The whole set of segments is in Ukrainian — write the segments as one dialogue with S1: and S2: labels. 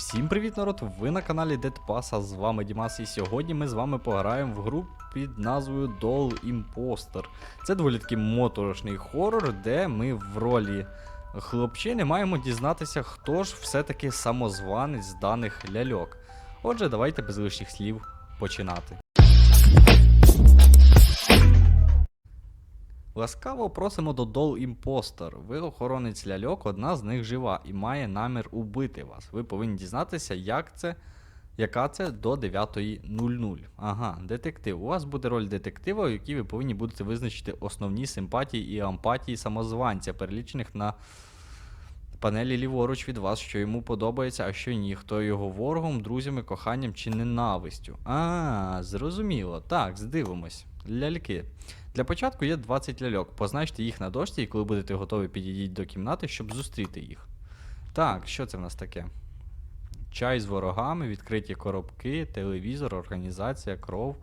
S1: Всім привіт, народ! Ви на каналі Dead Pass, а з вами Дімас, і сьогодні ми з вами пограємо в гру під назвою Doll Imposter. Це доволі такий моторошний хорор, де ми в ролі хлопчини маємо дізнатися, хто ж все-таки самозванець даних ляльок. Отже, давайте без лишніх слів починати. Ласкаво просимо до Doll Imposter. Ви охоронець ляльок, одна з них жива і має намір убити вас. Ви повинні дізнатися, як це, яка це до 9.00. Ага, детектив. У вас буде роль детектива, у якій ви повинні будете визначити основні симпатії і ампатії самозванця, перелічених на панелі ліворуч від вас, що йому подобається, а що ні, хто його ворогом, друзями, коханням чи ненавистю. А, зрозуміло. Так, здивимось. Ляльки. Для початку є 20 ляльок. Позначте їх на дошці, і коли будете готові, підійдіть до кімнати, щоб зустріти їх. Так, що це в нас таке? Чай з ворогами, відкриті коробки, телевізор, організація, кров.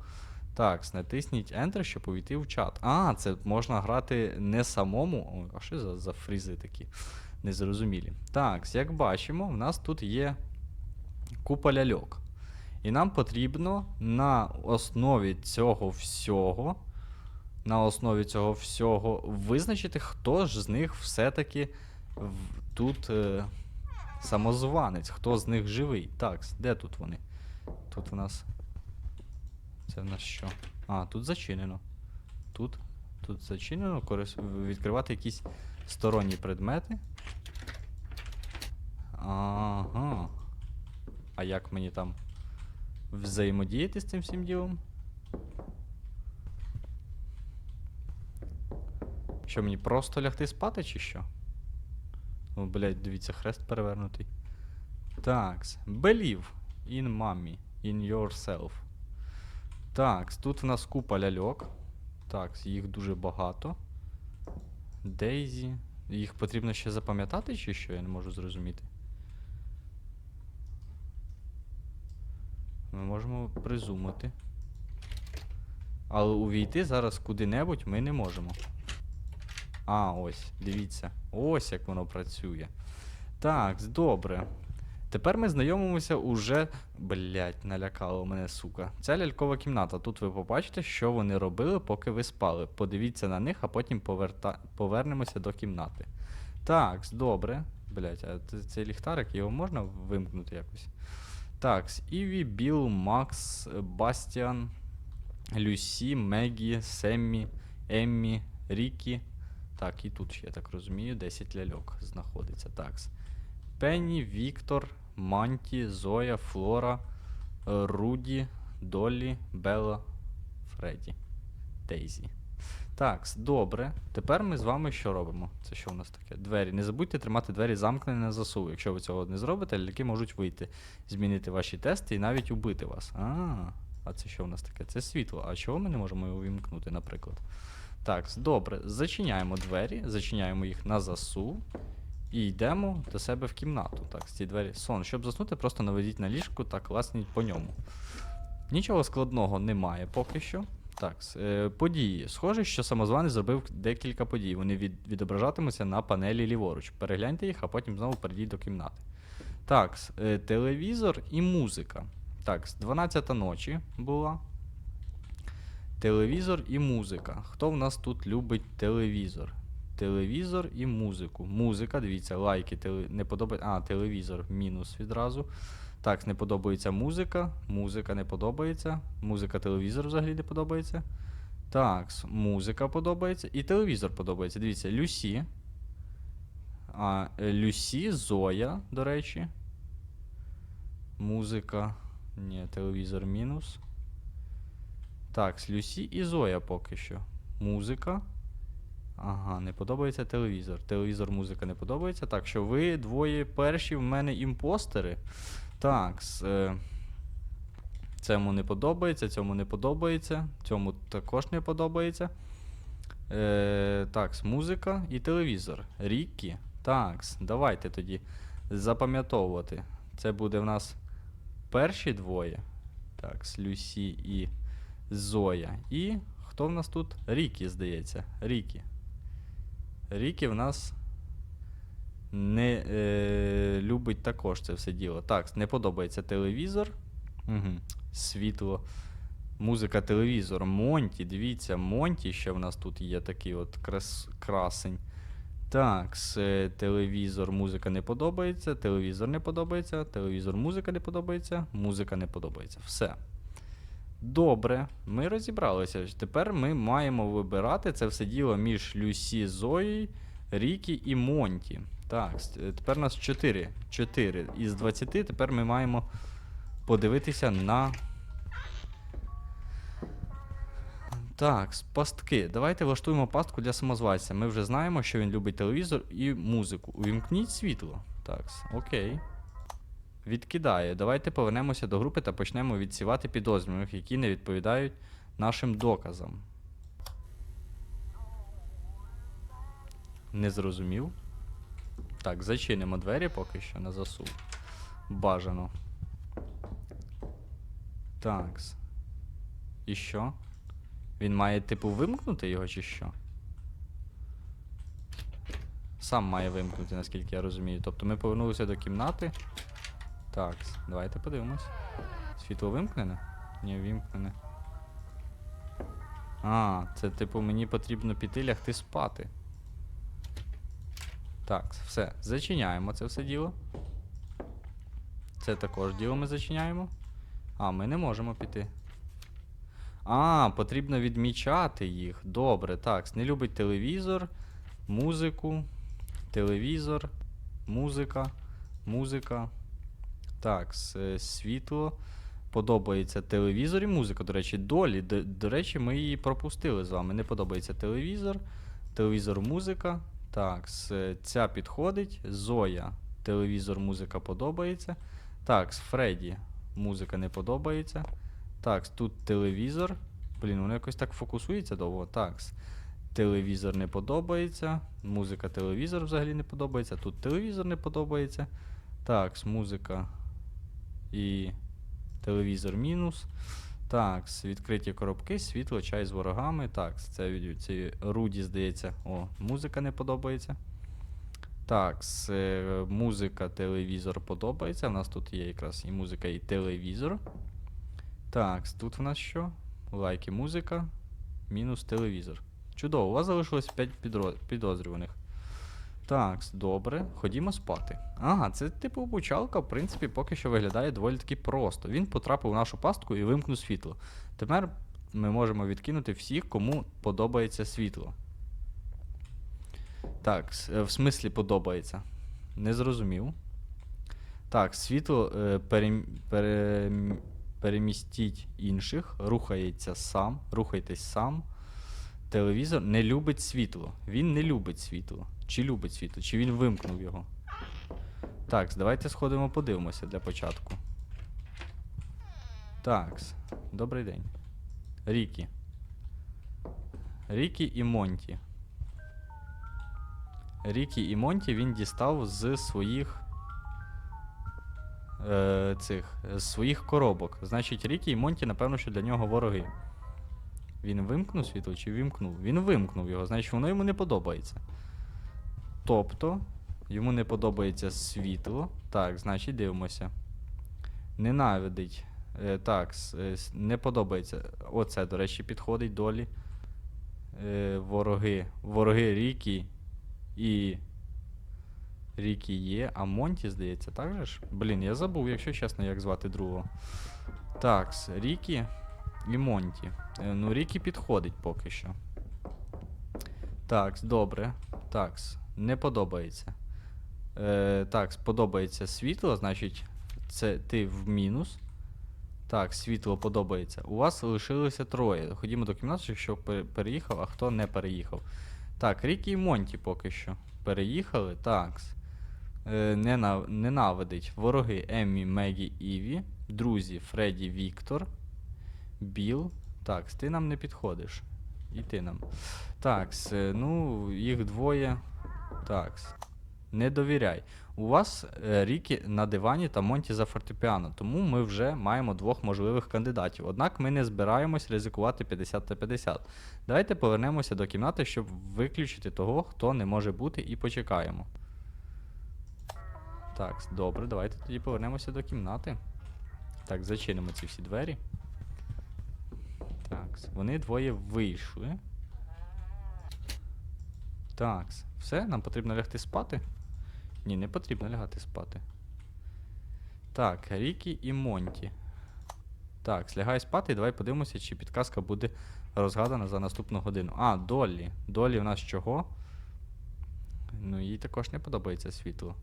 S1: Так, натисніть Enter, щоб увійти в чат. А, це можна грати не самому. А що за, за фрізи такі незрозумілі? Так, як бачимо, в нас тут є купа ляльок. І нам потрібно на основі цього всього, на основі цього всього визначити, хто ж з них все-таки тут е, самозванець, хто з них живий. Так, де тут вони? Тут в нас. Це в нас що? А, тут зачинено. Тут. Тут зачинено. Корис... Відкривати якісь сторонні предмети. Ага. А як мені там взаємодіяти з цим всім ділом? Що мені просто лягти спати чи що? О, блядь, дивіться, хрест перевернутий. Такс. Believe in mommy, in yourself. Так, тут в нас купа ляльок. Так, їх дуже багато. Дейзі. Їх потрібно ще запам'ятати, чи що? Я не можу зрозуміти. Ми можемо призумати. Але увійти зараз куди-небудь ми не можемо. А, ось, дивіться. Ось як воно працює. Так, добре. Тепер ми знайомимося уже. Блять, налякало мене, сука. Це лялькова кімната. Тут ви побачите, що вони робили, поки ви спали. Подивіться на них, а потім поверта... повернемося до кімнати. Так, добре. Блять, а цей ліхтарик його можна вимкнути якось? Так, Іві, Біл, Макс, Бастіан, Люсі, Мегі, Семмі, Еммі, Рікі. Так, і тут я так розумію, 10 ляльок знаходиться. Так. Пенні, Віктор, Манті, Зоя, Флора, Руді, Долі, Белла, Фредді, Дейзі. Так, добре. Тепер ми з вами що робимо? Це що у нас таке? Двері. Не забудьте тримати двері замкнені на засув. Якщо ви цього не зробите, ляльки можуть вийти, змінити ваші тести і навіть убити вас. А, а це що у нас таке? Це світло. А чого ми не можемо його вімкнути, наприклад? Так, добре. Зачиняємо двері, зачиняємо їх на засув. І йдемо до себе в кімнату. Так, з ці двері. Сон. Щоб заснути, просто наведіть на ліжку та класніть по ньому. Нічого складного немає поки що. Так, е, події. Схоже, що самозванець зробив декілька подій. Вони від, відображатимуться на панелі ліворуч. Перегляньте їх, а потім знову перейдіть до кімнати. Так, е, телевізор і музика. Так, з 12 ночі була. Телевізор і музика. Хто в нас тут любить телевізор? Телевізор і музику. Музика, дивіться, лайки, теле... не подобається. А, телевізор, мінус відразу. Так, не подобається музика. Музика не подобається. Музика, телевізор взагалі не подобається. Так, музика подобається. І телевізор подобається. Дивіться, Люсі. А, Люсі, Зоя, до речі. Музика. Ні, телевізор мінус. Так, Люсі і Зоя поки що. Музика. Ага, не подобається телевізор. Телевізор, музика не подобається. Так, що ви двоє перші в мене імпостери. Так, е, цьому не подобається, цьому не подобається, цьому також не подобається. Е, так, музика і телевізор. Рікі. Так, давайте тоді запам'ятовувати. Це буде в нас перші двоє. Так, Люсі і Зоя. І хто в нас тут? Рікі, здається. Рікі. Рікі в нас не е, любить також це все діло. Так, не подобається телевізор. Угу. Світло. Музика, телевізор. Монті, дивіться, Монті ще в нас тут є такий от крас, красень. Так, е, телевізор, музика не подобається, телевізор не подобається, телевізор, музика не подобається, музика не подобається. Все. Добре, ми розібралися. Тепер ми маємо вибирати це все діло між Люсі Зоєю, Рікі і Монті. Так, е, тепер у нас 4. 4 із 20. Тепер ми маємо подивитися на. Так, пастки. Давайте влаштуємо пастку для самозванця. Ми вже знаємо, що він любить телевізор і музику. Увімкніть світло. Так, окей. Відкидає. Давайте повернемося до групи та почнемо відсівати підозрюваних, які не відповідають нашим доказам. Не зрозумів. Так, зачинимо двері поки що на засув. Бажано. Такс. І що? Він має, типу, вимкнути його чи що? Сам має вимкнути, наскільки я розумію. Тобто ми повернулися до кімнати. Так, давайте подивимось. Світло вимкнене? Ні, вимкнене. А, це типу мені потрібно піти лягти спати. Так, все. Зачиняємо це все діло. Це також діло ми зачиняємо. А, ми не можемо піти. А, потрібно відмічати їх. Добре, так. Не любить телевізор, музику, телевізор, музика, музика. Так, світло. Подобається телевізор і музика. До речі, долі. До, до речі, ми її пропустили з вами. Не подобається телевізор, телевізор, музика. Так, ця підходить. Зоя. Телевізор, музика подобається. Так, Фредді. Музика не подобається. Так, тут телевізор. Блін, воно якось так фокусується довго. Так. Телевізор не подобається. Музика, телевізор взагалі не подобається. Тут телевізор не подобається. Так, музика і телевізор мінус. Так, відкриті коробки, світло, чай з ворогами. Так, це, це Руді, здається. О, музика не подобається. Так, е, музика, телевізор подобається. У нас тут є якраз і музика, і телевізор. Так, тут в нас що? Лайки, музика, мінус телевізор. Чудово, у вас залишилось 5 підозрюваних. Так, добре, ходімо спати. Ага, це типу обучалка, в принципі, поки що виглядає доволі таки просто. Він потрапив в нашу пастку і вимкнув світло. Тепер ми можемо відкинути всіх, кому подобається світло. Так, е, в смислі подобається. Не зрозумів. Так, світло е, перем, перем, перемістіть інших, рухається сам, рухайтесь сам. Телевізор не любить світло. Він не любить світло. Чи любить світло, чи він вимкнув його. Так, давайте сходимо подивимося для початку. Так, добрий день. Рікі. Рікі і Монті. Рікі і Монті він дістав з своїх. Е, цих, з своїх коробок. Значить, Рікі і Монті, напевно, що для нього вороги. Він вимкнув світло чи вимкнув? Він вимкнув його, значить воно йому не подобається. Тобто, йому не подобається світло. Так, значить дивимося. Ненавидить. Е, так, е, не подобається. Оце, до речі, підходить долі. Е, вороги. Вороги Рікі і. Рікі є, а Монті, здається, так же ж? Блін, я забув, якщо чесно, як звати другого. Так, Рікі і Монті. Е, ну, Рікі підходить поки що. Такс, добре. Такс, не подобається. Е, такс, подобається світло, значить, це ти в мінус. Так, світло подобається. У вас лишилося троє. Ходімо до кімнати, що пе- переїхав, а хто не переїхав. Так, Рікі і Монті поки що. Переїхали. Такс. Е, ненавидить вороги Еммі, Мегі, Іві. Друзі Фредді, Віктор. Біл. Так, ти нам не підходиш. І ти нам. Так, ну, їх двоє. Так. Не довіряй. У вас е, Рікі на дивані та Монті за фортепіано, тому ми вже маємо двох можливих кандидатів. Однак ми не збираємось ризикувати 50 на 50. Давайте повернемося до кімнати, щоб виключити того, хто не може бути, і почекаємо. Так, добре, давайте тоді повернемося до кімнати. Так, зачинимо ці всі двері. Так, вони двоє вийшли. Так, все, нам потрібно лягти спати. Ні, не потрібно лягати спати. Так, Рікі і Монті. Так, лягай спати і давай подивимося, чи підказка буде розгадана за наступну годину. А, Доллі. Доллі в нас чого? Ну, їй також не подобається світло.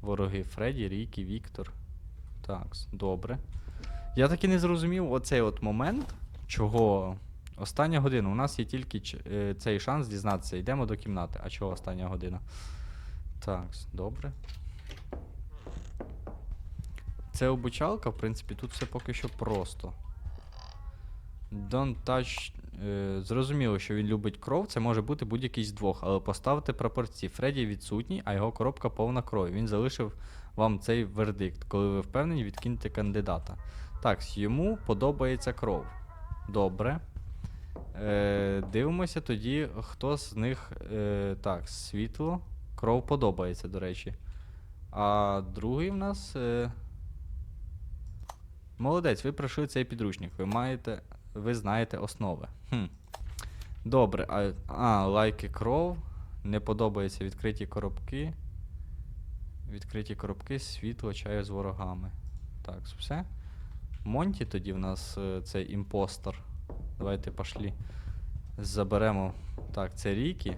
S1: Вороги Фредді, Рікі, Віктор. Так, добре. Я таки не зрозумів оцей от момент, чого. Остання година. У нас є тільки е, цей шанс дізнатися. Йдемо до кімнати. А чого остання година? Так, добре. Це обучалка, в принципі, тут все поки що просто. Don't touch. Е, зрозуміло, що він любить кров, це може бути будь-який з двох, але поставте пропорції. Фредді відсутній, а його коробка повна крові. Він залишив вам цей вердикт. Коли ви впевнені, відкиньте кандидата. Так, йому подобається кров. Добре. Е, дивимося тоді, хто з них. Е, так, світло. Кров подобається, до речі. А другий в нас. Е, Молодець, ви пройшли цей підручник. Ви маєте. Ви знаєте основи. Хм. Добре, а, а лайки кров. Не подобаються відкриті коробки. Відкриті коробки, світло, чаю з ворогами. Так, все. Монті тоді в нас е, цей імпостер. Давайте пошлі. Заберемо. Так, це Рікі.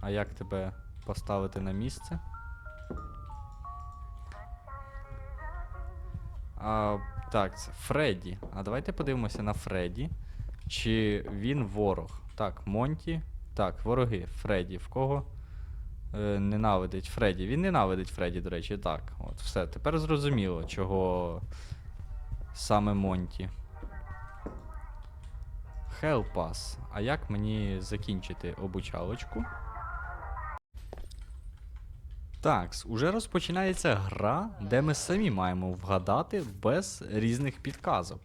S1: А як тебе поставити на місце? А, так, це Фредді. А давайте подивимося на Фредді. Чи він ворог? Так, Монті. Так, вороги. Фредді. В кого? Е, ненавидить Фредді. Він ненавидить Фредді, до речі, так. От, все. Тепер зрозуміло, чого саме Монті. Help us. А як мені закінчити обучалочку? Так, уже розпочинається гра, де ми самі маємо вгадати без різних підказок.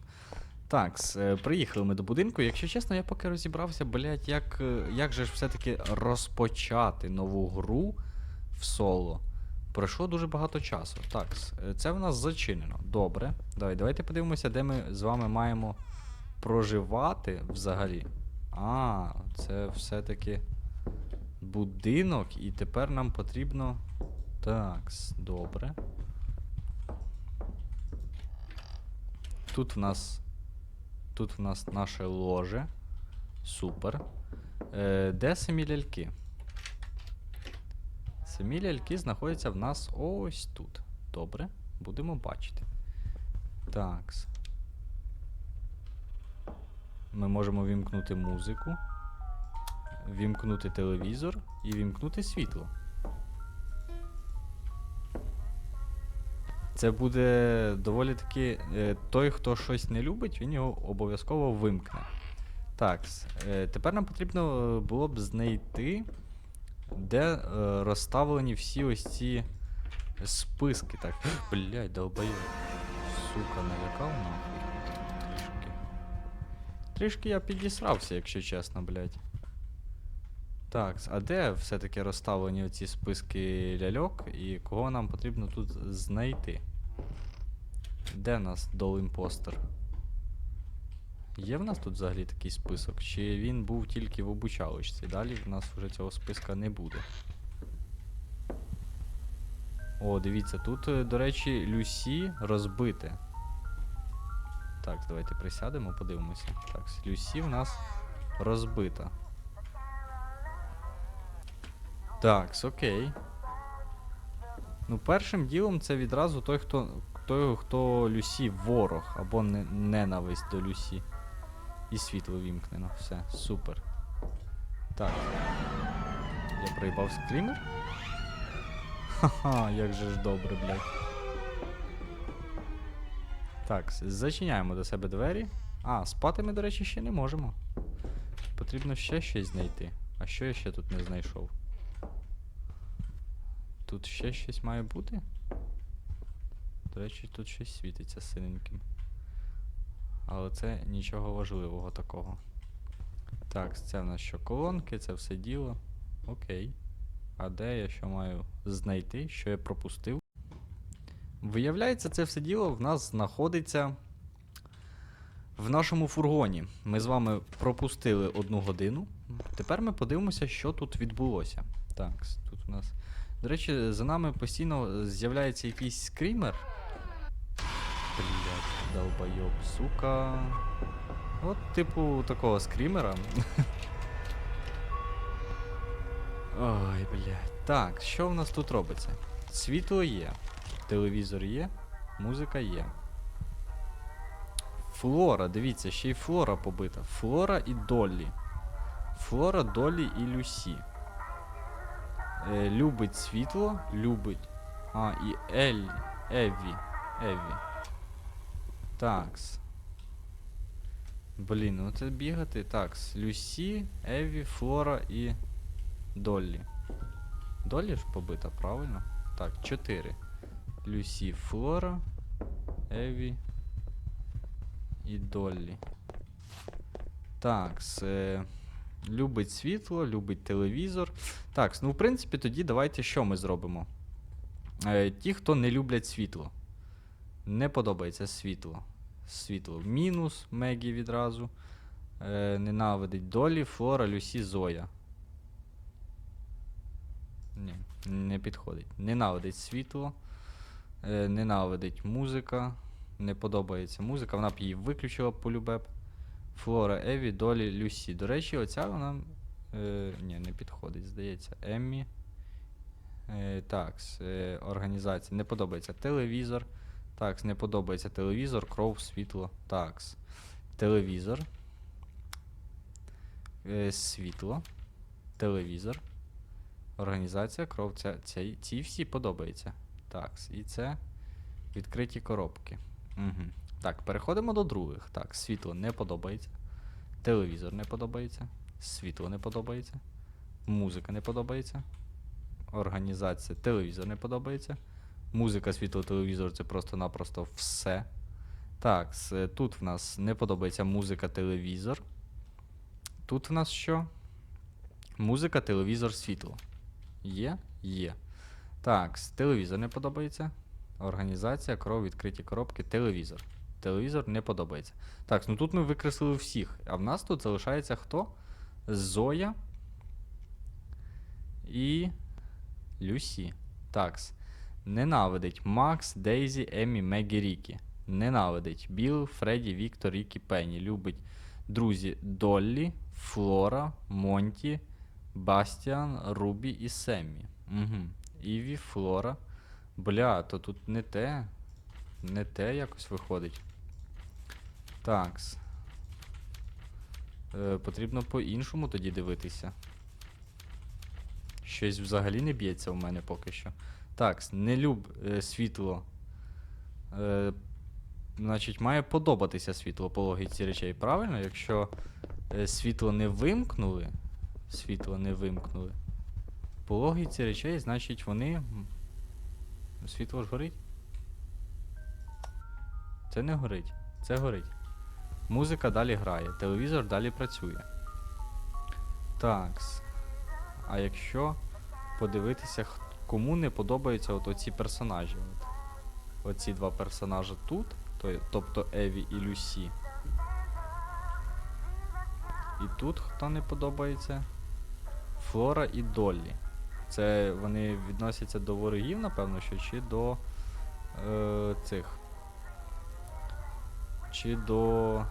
S1: Так, приїхали ми до будинку. Якщо чесно, я поки розібрався, блять, як, е, як же ж все-таки розпочати нову гру в соло. Пройшло дуже багато часу. Так, е, це в нас зачинено. Добре. Давай, давайте подивимося, де ми з вами маємо проживати взагалі. А, це все-таки будинок, і тепер нам потрібно. Так, добре. Тут в нас. Тут в нас наше ложе. Супер. Е, де самі ляльки? Самі ляльки знаходяться в нас ось тут. Добре. Будемо бачити. Так. Ми можемо вімкнути музику, вімкнути телевізор і вімкнути світло. Це буде доволі таки. е, той, хто щось не любить, він його обов'язково вимкне. Так, е, тепер нам потрібно е, було б знайти, де розставлені всі ось ці списки. Так. Блять, долбоєб. Сука, налякав нахуй. Трішки. Трішки я підісрався, якщо чесно, блять. Так, а де все-таки розставлені оці списки ляльок і кого нам потрібно тут знайти? Де нас дол імпостер? Є в нас тут взагалі такий список? Чи він був тільки в обучалочці? Далі в нас вже цього списка не буде. О, дивіться, тут, е, до речі, Люсі розбите. Так, давайте присядемо, подивимося. Так, Люсі в нас розбита. Так, окей. Ну, першим ділом це відразу той, хто. Той, хто Люсі ворог або ненависть до Люсі. І світло вімкнено. Все, супер. Так. Я проїбав скрімер? Ха-ха, як же ж добре, блядь. Так, зачиняємо до себе двері. А, спати ми, до речі, ще не можемо. Потрібно ще щось знайти. А що я ще тут не знайшов? Тут ще щось має бути? До речі, тут щось світиться синеньким. Але це нічого важливого такого. Так, це в нас що колонки, це все діло. Окей. А де я що маю знайти, що я пропустив? Виявляється, це все діло в нас знаходиться в нашому фургоні. Ми з вами пропустили одну годину. Тепер ми подивимося, що тут відбулося. Так, тут у нас. До речі, за нами постійно з'являється якийсь скрімер. Блять, долбойоб, сука. От, типу, такого скрімера. Ой, блядь. Так, що в нас тут робиться? Світло є, телевізор є, музика є. Флора, дивіться, ще й флора побита. Флора і Доллі. Флора, Доллі і Люсі. Е, любить світло, любить. А, і Ель. Еві. Еві. Такс. Блін, ну це бігати. Такс. Люсі, Еві, Флора і Доллі. Доллі ж побита, правильно? Так, 4. Люсі, Флора, Еві і Доллі. Так, е, любить світло, любить телевізор. Так, ну в принципі, тоді давайте що ми зробимо? Е, ті, хто не люблять світло. Не подобається світло. Світло. Мінус Мегі відразу. Е, ненавидить Долі, Флора, Люсі, Зоя. Ні, не підходить. Ненавидить світло. Е, ненавидить музика. Не подобається музика. Вона б її виключила полюбе. Флора, Еві, Долі, Люсі. До речі, оця вона. Е, ні, не підходить, здається. Еммі. Е, такс, е, організація. Не подобається телевізор. Такс, не подобається телевізор, кров, світло. Такс. Телевізор. Е, світло. Телевізор. Організація, кров. Ця, ця, ці всі подобаються. Такс. І це відкриті коробки. Угу. Так, переходимо до других. Так, світло не подобається. Телевізор не подобається. Світло не подобається. Музика не подобається. Організація. Телевізор не подобається. Музика, світло, телевізор це просто-напросто все. Так, тут в нас не подобається музика, телевізор. Тут в нас що? Музика, телевізор, світло. Є? Є. Так, телевізор не подобається. Організація, кров, відкриті коробки, телевізор. Телевізор не подобається. Так, ну тут ми викреслили всіх. А в нас тут залишається хто? Зоя і Люсі. Такс. Ненавидить Макс, Дейзі, Емі, Мегі, Рікі. Ненавидить Біл, Фредді, Віктор, Рікі, Пенні. Любить друзі Доллі, Флора, Монті, Бастіан, Рубі і Семмі. Угу. Іві, Флора. Бля, то тут не те. Не те якось виходить. Такс. Е, потрібно по-іншому тоді дивитися. Щось взагалі не б'ється у мене поки що. Так, не люб е, світло. Е, значить, має подобатися світло по логіці речей. Правильно? Якщо е, світло не вимкнули. Світло не вимкнули. По логіці речей, значить, вони. Світло ж горить? Це не горить. Це горить. Музика далі грає, телевізор далі працює. Такс. А якщо подивитися, х- кому не подобаються от оці персонажі. От. Оці два персонажі тут, то, тобто Еві і Люсі. І тут хто не подобається? Флора і Доллі. Це вони відносяться до ворогів, напевно, що чи до е, цих. Чи до.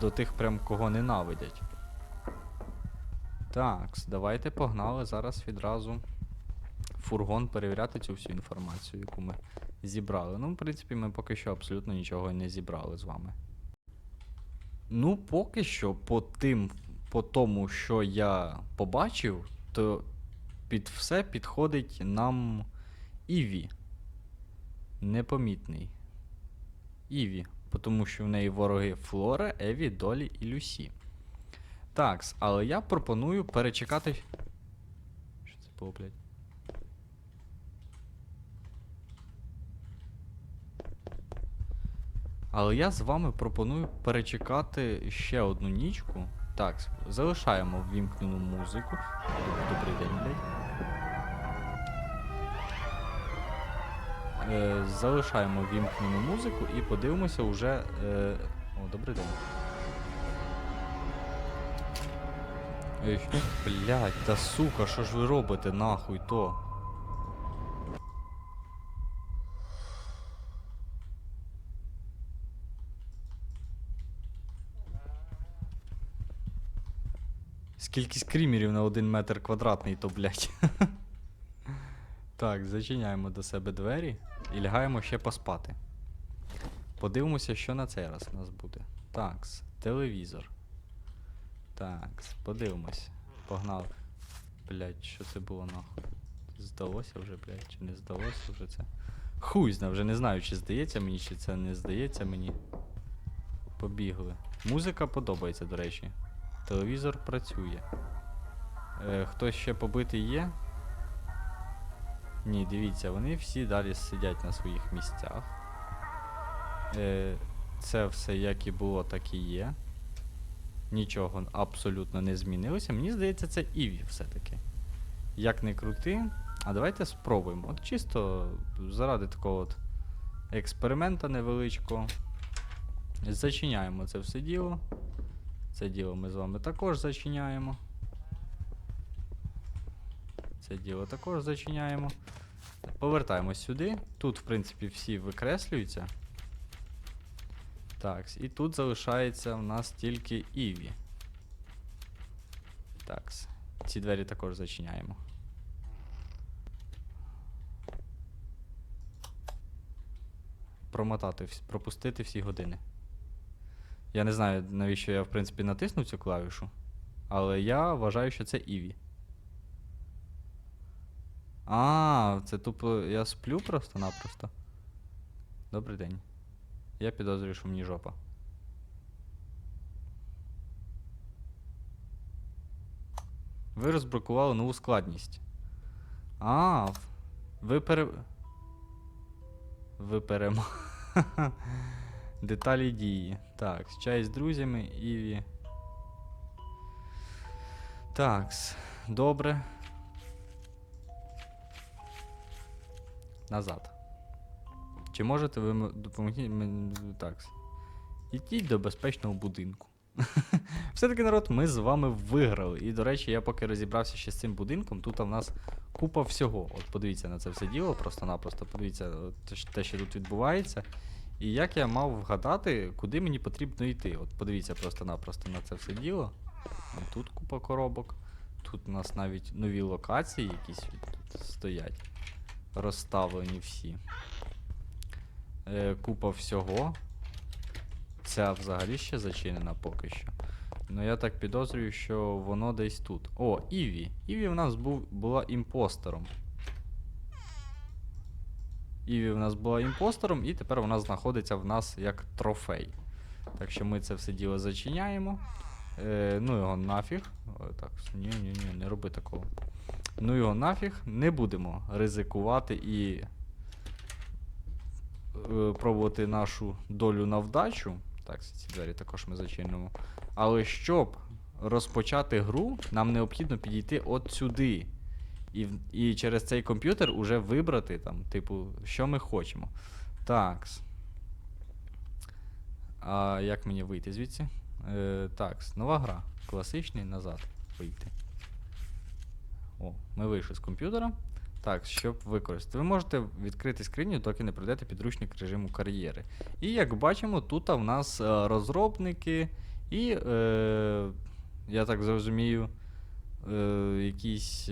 S1: До тих прям кого ненавидять. Так, давайте погнали зараз відразу фургон перевіряти цю всю інформацію, яку ми зібрали. Ну, в принципі, ми поки що абсолютно нічого не зібрали з вами. Ну, поки що, по тим, по тому, що я побачив, то під все підходить нам Іві. Непомітний. Іві, тому що в неї вороги Флора, Еві, Долі і Люсі. Такс, але я пропоную перечекати. Що це було, блядь? Але я з вами пропоную перечекати ще одну нічку. Так, залишаємо ввімкнену музику. Добрий день, блядь. Е, залишаємо ввімкнену музику і подивимося уже. Е... О, добрий день. Ей, блядь, та сука, що ж ви робите нахуй то? Скільки скрімерів на один метр квадратний, то блядь. Так, зачиняємо до себе двері і лягаємо ще поспати. Подивимося, що на цей раз у нас буде. Такс, телевізор. Такс, подивимось. Погнали. Блять, що це було нахуй? Здалося вже, блять, чи не здалося вже це? Хуй зна, вже не знаю, чи здається мені, чи це не здається мені. Побігли. Музика подобається, до речі. Телевізор працює. Е, хтось ще побитий є? Ні, дивіться, вони всі далі сидять на своїх місцях. Е, це все як і було, так і є. Нічого абсолютно не змінилося. Мені здається, це Іві все-таки. Як не крути. А давайте спробуємо. От чисто заради такого от експеримента невеличкого. Зачиняємо це все діло. Це діло ми з вами також зачиняємо. Це діло також зачиняємо. Повертаємось сюди. Тут, в принципі, всі викреслюються. Так, і тут залишається в нас тільки Іві. Так, ці двері також зачиняємо. Промотати, пропустити всі години. Я не знаю, навіщо я, в принципі, натиснув цю клавішу, але я вважаю, що це Іві. А, це тупо я сплю просто-напросто. Добрий день. Я підозрюю, що мені жопа. Ви розблокували нову складність. А, ви пере. Ви перемо. Деталі дії. Так, чай з друзями, Іві. Такс. Добре. Назад. Чи можете ви допомогти мені так? Ідіть до безпечного будинку. Все-таки народ, ми з вами виграли. І, до речі, я поки розібрався ще з цим будинком, тут в нас купа всього. От подивіться на це все діло, просто-напросто подивіться те, що тут відбувається. І як я мав вгадати, куди мені потрібно йти. От подивіться просто-напросто на це все діло. Тут купа коробок. Тут у нас навіть нові локації якісь тут стоять. Розставлені всі. Е, купа всього. Ця взагалі ще зачинена поки що. Ну я так підозрюю, що воно десь тут. О, Іві. Іві в нас був, була імпостером. Іві в нас була імпостером, і тепер вона знаходиться в нас як трофей. Так що ми це все діло зачиняємо. Е, ну його нафіг. О, так, ні, ні, ні, не роби такого. Ну його нафіг. Не будемо ризикувати і е, пробувати нашу долю на вдачу. Так, ці двері також ми зачинимо. Але щоб розпочати гру, нам необхідно підійти от сюди. І, і через цей комп'ютер уже вибрати, там, типу, що ми хочемо. Так. А як мені вийти звідси? Е, так, нова гра. Класичний назад вийти. О, ми вийшли з комп'ютера. Так, щоб використати. Ви можете відкрити скриню, доки не пройдете підручник режиму кар'єри. І як бачимо, тут в нас е, розробники і, е, я так зрозумію, е, якісь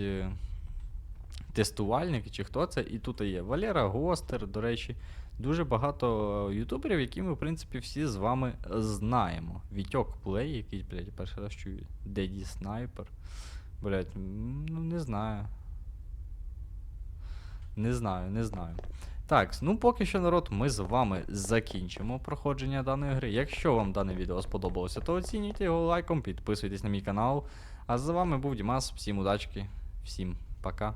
S1: тестувальники чи хто це. І тут є Валера Гостер, до речі. Дуже багато е, ютуберів, які ми, в принципі, всі з вами знаємо. Вітьок Плей, якийсь, блядь, перший раз чую. Деді Снайпер. Блядь, ну не знаю. Не знаю, не знаю. Так, ну поки що, народ, ми з вами закінчимо проходження даної гри. Якщо вам дане відео сподобалося, то оцінюйте його лайком, підписуйтесь на мій канал. А з вами був Дімас, всім удачки, всім пока.